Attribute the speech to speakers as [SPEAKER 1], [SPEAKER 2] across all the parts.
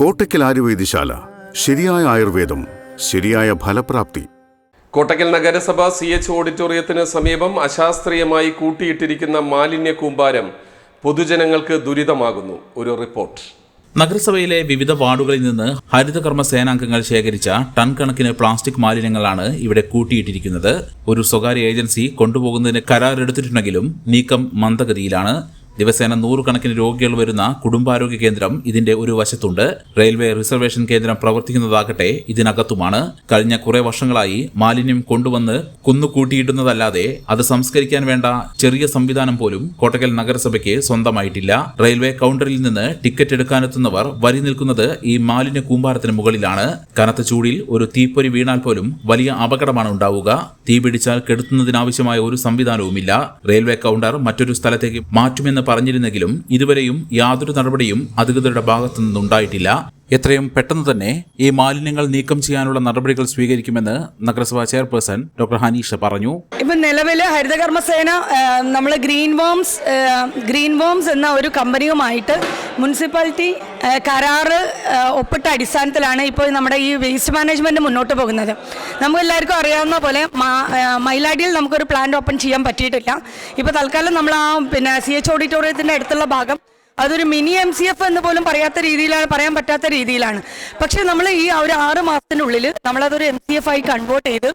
[SPEAKER 1] കോട്ടയ്ക്കൽ ആയുർവേദശാല ശരിയായ ആയുർവേദം ശരിയായ ഫലപ്രാപ്തി.
[SPEAKER 2] കോട്ടയ്ക്കൽ നഗരസഭ സി എച്ച് ഓഡിറ്റോറിയത്തിന് സമീപം അശാസ്ത്രീയമായി കൂട്ടിയിട്ടിരിക്കുന്ന മാലിന്യ കൂമ്പാരം പൊതുജനങ്ങൾക്ക് ദുരിതമാകുന്നു. ഒരു റിപ്പോർട്ട്.
[SPEAKER 3] നഗരസഭയിലെ വിവിധ വാർഡുകളിൽ നിന്ന് ഹരിതകർമ്മ സേനാംഗങ്ങൾ ശേഖരിച്ച ടൺ കണക്കിന് പ്ലാസ്റ്റിക് മാലിന്യങ്ങളാണ് ഇവിടെ കൂട്ടിയിട്ടിരിക്കുന്നത്. ഒരു സ്വകാര്യ ഏജൻസി കൊണ്ടുപോകുന്നതിന് കരാറെടുത്തിട്ടുണ്ടെങ്കിലും നീക്കം മന്ദഗതിയിലാണ്. ദിവസേന നൂറുകണക്കിന് രോഗികൾ വരുന്ന കുടുംബാരോഗ്യ കേന്ദ്രം ഇതിന്റെ ഒരു വശത്തുണ്ട്. റെയിൽവേ റിസർവേഷൻ കേന്ദ്രം പ്രവർത്തിക്കുന്നതാകട്ടെ ഇതിനകത്തുമാണ്. കഴിഞ്ഞ കുറെ വർഷങ്ങളായി മാലിന്യം കൊണ്ടുവന്ന് കുന്നുകൂട്ടിയിടുന്നതല്ലാതെ അത് സംസ്കരിക്കാൻ വേണ്ട ചെറിയ സംവിധാനം പോലും കോട്ടക്കൽ നഗരസഭയ്ക്ക് സ്വന്തമായിട്ടില്ല. റെയിൽവേ കൗണ്ടറിൽ നിന്ന് ടിക്കറ്റ് എടുക്കാനെത്തുന്നവർ വരി നിൽക്കുന്നത് ഈ മാലിന്യ കൂമ്പാരത്തിന് മുകളിലാണ്. കനത്ത ചൂടിൽ ഒരു തീപ്പൊരി വീണാൽ പോലും വലിയ അപകടമാണ് ഉണ്ടാവുക. തീ പിടിച്ചാൽ കെടുത്തുന്നതിനാവശ്യമായ ഒരു സംവിധാനവുമില്ല. റെയിൽവേ കൗണ്ടർ മറ്റൊരു സ്ഥലത്തേക്ക് മാറ്റുമെന്ന് പറഞ്ഞിരുന്നെങ്കിലും ഇതുവരെയും യാതൊരു നടപടിയും അധികൃതരുടെ ഭാഗത്തു നിന്നുണ്ടായിട്ടില്ല. എത്രയും പെട്ടെന്ന് തന്നെ ഈ മാലിന്യങ്ങൾ നീക്കം ചെയ്യാനുള്ള നടപടികൾ സ്വീകരിക്കുമെന്ന് നഗരസഭാ ചെയർപേഴ്സൺ ഡോക്ടർ ഹനീഷ പറഞ്ഞു.
[SPEAKER 4] ഇപ്പം നിലവിൽ ഹരിതകർമ്മസേന നമ്മൾ ഗ്രീൻ വോംസ് ഗ്രീൻ വോംസ് എന്ന ഒരു കമ്പനിയുമായിട്ട് മുനിസിപ്പാലിറ്റി കരാറ് ഒപ്പിട്ട അടിസ്ഥാനത്തിലാണ് ഇപ്പോൾ നമ്മുടെ ഈ വേസ്റ്റ് മാനേജ്മെന്റ് മുന്നോട്ട് പോകുന്നത്. നമുക്കെല്ലാവർക്കും അറിയാവുന്ന പോലെ മൈലാടിയിൽ നമുക്കൊരു പ്ലാന്റ് ഓപ്പൺ ചെയ്യാൻ പറ്റിയിട്ടില്ല. ഇപ്പോൾ തൽക്കാലം നമ്മൾ ആ പിന്നെ സി എച്ച് ഓഡിറ്റോറിയത്തിന്റെ അടുത്തുള്ള ഭാഗം അതൊരു മിനി എം സി എഫ് എന്ന് പോലും പറയാത്ത രീതിയിലാണ് പറയാൻ പറ്റാത്ത രീതിയിലാണ്. പക്ഷേ നമ്മൾ ഈ ഒരു ആറ് മാസത്തിനുള്ളിൽ നമ്മളതൊരു എം സി എഫ് ആയി കൺവേർട്ട് ചെയ്ത്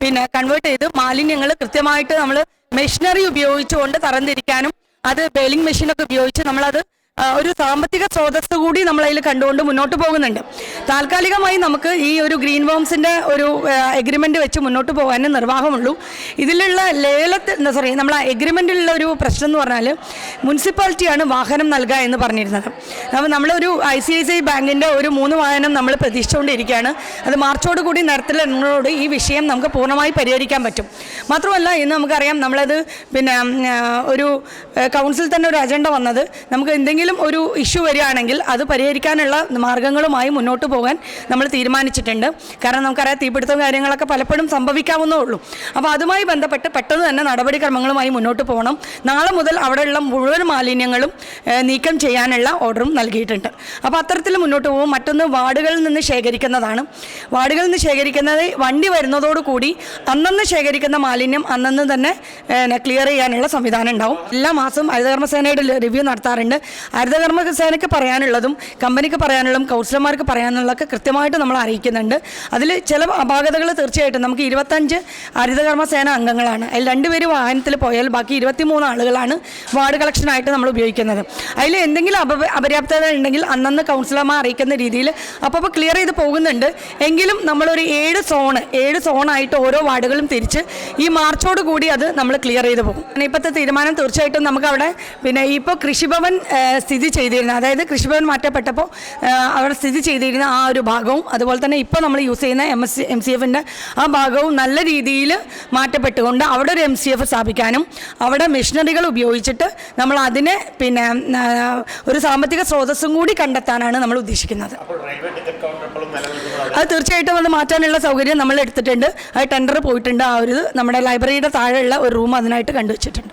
[SPEAKER 4] പിന്നെ കൺവേർട്ട് ചെയ്ത് മാലിന്യങ്ങൾ കൃത്യമായിട്ട് നമ്മൾ മെഷീനറി ഉപയോഗിച്ചുകൊണ്ട് തരംതിരിക്കാനും അത് ബെയിലിംഗ് മെഷീനൊക്കെ ഉപയോഗിച്ച് നമ്മളത് ഒരു സാമ്പത്തിക സ്രോതസ് കൂടി നമ്മൾ അതിൽ കണ്ടുകൊണ്ട് മുന്നോട്ട് പോകുന്നുണ്ട്. താൽക്കാലികമായി നമുക്ക് ഈ ഒരു ഗ്രീൻ ഹോംസിന്റെ ഒരു എഗ്രിമെന്റ് വെച്ച് മുന്നോട്ട് പോകാനേ നിർവാഹമുള്ളൂ. ഇതിലുള്ള ലേലത്തിൽ സോറി നമ്മൾ എഗ്രിമെന്റിലുള്ള ഒരു പ്രശ്നം എന്ന് പറഞ്ഞാൽ മുനിസിപ്പാലിറ്റിയാണ് വാഹനം നൽകുക എന്ന് പറഞ്ഞിരുന്നത്. അപ്പോൾ നമ്മളൊരു I C I C I ബാങ്കിന്റെ ഒരു മൂന്ന് വാഹനം നമ്മൾ പ്രതീക്ഷിച്ചുകൊണ്ടിരിക്കുകയാണ്. അത് മാർച്ചോട് കൂടി നടത്തിലോട് ഈ വിഷയം നമുക്ക് പൂർണമായി പരിഹരിക്കാൻ പറ്റും. മാത്രമല്ല ഇന്ന് നമുക്കറിയാം നമ്മളത് പിന്നെ ഒരു കൗൺസിൽ തന്നെ ഒരു അജണ്ട വന്നത്. നമുക്ക് എന്തെങ്കിലും ഒരു ഇഷ്യൂ വരികയാണെങ്കിൽ അത് പരിഹരിക്കാനുള്ള മാർഗങ്ങളുമായി മുന്നോട്ട് പോകാൻ നമ്മൾ തീരുമാനിച്ചിട്ടുണ്ട്. കാരണം നമുക്കറിയാം തീപിടുത്തവും കാര്യങ്ങളൊക്കെ പലപ്പോഴും സംഭവിക്കാവുന്നേ ഉള്ളൂ. അപ്പോൾ അതുമായി ബന്ധപ്പെട്ട് പെട്ടെന്ന് തന്നെ നടപടിക്രമങ്ങളുമായി മുന്നോട്ട് പോകണം. നാളെ മുതൽ അവിടെയുള്ള മുഴുവൻ മാലിന്യങ്ങളും നീക്കം ചെയ്യാനുള്ള ഓർഡറും നൽകിയിട്ടുണ്ട്. അപ്പോൾ അത്തരത്തിൽ മുന്നോട്ട് പോകും. മറ്റൊന്ന് വാർഡുകളിൽ നിന്ന് ശേഖരിക്കുന്നതാണ്. വാർഡുകളിൽ നിന്ന് ശേഖരിക്കുന്നത് വണ്ടി വരുന്നതോടുകൂടി അന്നന്ന് ശേഖരിക്കുന്ന മാലിന്യം അന്നന്ന് തന്നെ ക്ലിയർ ചെയ്യാനുള്ള സംവിധാനം ഉണ്ടാവും. എല്ലാ മാസവും ഹരിതകർമ്മസേനയുടെ റിവ്യൂ നടത്താറുണ്ട്. ഹരിതകർമ്മസേനയ്ക്ക് പറയാനുള്ളതും കമ്പനിക്ക് പറയാനുള്ളതും കൗൺസിലർമാർക്ക് പറയാനുള്ളതൊക്കെ കൃത്യമായിട്ട് നമ്മൾ അറിയിക്കുന്നുണ്ട്. അതിൽ ചില അപാകതകൾ തീർച്ചയായിട്ടും നമുക്ക് ഇരുപത്തഞ്ച് ഹരിതകർമ്മ സേന അംഗങ്ങളാണ്. അതിൽ രണ്ടുപേര് വാഹനത്തിൽ പോയാൽ ബാക്കി ഇരുപത്തിമൂന്ന് ആളുകളാണ് വാർഡ് കളക്ഷനായിട്ട് നമ്മൾ ഉപയോഗിക്കുന്നത്. അതിൽ എന്തെങ്കിലും അപ അപര്യാപ്തത ഉണ്ടെങ്കിൽ അന്നന്ന് കൗൺസിലർമാർ അറിയിക്കുന്ന രീതിയിൽ അപ്പോൾ ക്ലിയർ ചെയ്ത് പോകുന്നുണ്ട്. എങ്കിലും നമ്മളൊരു ഏഴ് സോണ് ഏഴ് സോണായിട്ട് ഓരോ വാർഡുകളും തിരിച്ച് ഈ മാർച്ചോട് കൂടി അത് നമ്മൾ ക്ലിയർ ചെയ്ത് പോകും. ഇപ്പോഴത്തെ തീരുമാനം തീർച്ചയായിട്ടും നമുക്ക് അവിടെ പിന്നെ ഇപ്പോൾ കൃഷിഭവൻ സ്ഥിതി ചെയ്തിരുന്നത് അതായത് കൃഷിഭവൻ മാറ്റപ്പെട്ടപ്പോൾ അവിടെ സ്ഥിതി ചെയ്തിരുന്ന ആ ഒരു ഭാഗവും അതുപോലെ തന്നെ ഇപ്പോൾ നമ്മൾ യൂസ് ചെയ്യുന്ന എം എസ് എം സി എഫിന്റെ ആ ഭാഗവും നല്ല രീതിയിൽ മാറ്റപ്പെട്ടുകൊണ്ട് അവിടെ ഒരു എം സി എഫ് സ്ഥാപിക്കാനും അവിടെ മെഷീനറികൾ ഉപയോഗിച്ചിട്ട് നമ്മൾ അതിനെ പിന്നെ ഒരു സാമ്പത്തിക സ്രോതസ്സും കൂടി കണ്ടെത്താനാണ് നമ്മൾ ഉദ്ദേശിക്കുന്നത്. അത് തീർച്ചയായിട്ടും അത് മാറ്റാനുള്ള സൗകര്യം നമ്മൾ എടുത്തിട്ടുണ്ട്. ആ ടെൻഡർ പോയിട്ടുണ്ട്. ആ ഒരു നമ്മുടെ ലൈബ്രറിയുടെ താഴെയുള്ള ഒരു റൂം അതിനായിട്ട് കണ്ടുവച്ചിട്ടുണ്ട്.